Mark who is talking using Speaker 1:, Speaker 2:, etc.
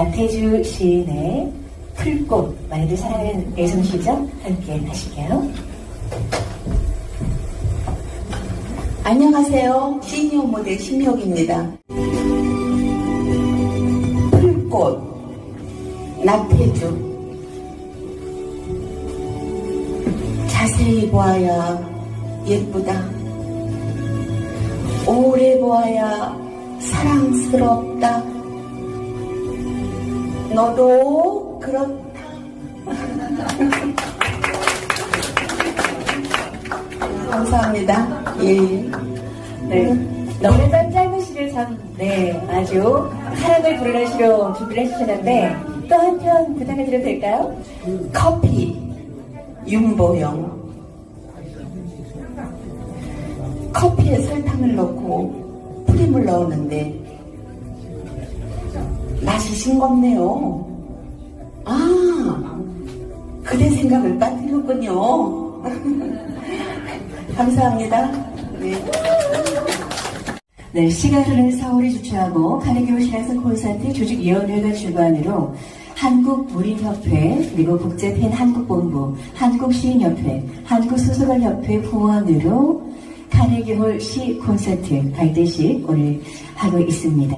Speaker 1: 나태주 시인의 풀꽃, 많이들 사랑하는 애송시죠? 함께 하실게요.
Speaker 2: 안녕하세요. 시니어 모델 심혁입니다. 풀꽃, 나태주. 자세히 보아야 예쁘다. 오래 보아야 사랑스럽다. 너도 그렇다. 감사합니다. 예.
Speaker 1: 네. 너무나 짠 짧은 시를 참, 네, 아주 사랑을 부르는 시로 준비를 해주셨는데, 또 한 편 부탁해드려도 될까요?
Speaker 2: 커피 윤보영 커피에 설탕을 넣고 프림을 넣었는데 맛이 싱겁네요. 아, 그대 생각을 빠뜨렸군요. 감사합니다. 네.
Speaker 1: 네, 시가 흐르는 서울이 주최하고 카네기 시라스 콘서트 조직위원회가 주관으로 한국무림협회 그리고 국제팬 한국본부, 한국시인협회, 한국소설가협회 후원으로 카네기홀 시 콘서트 발대식 오늘 하고 있습니다.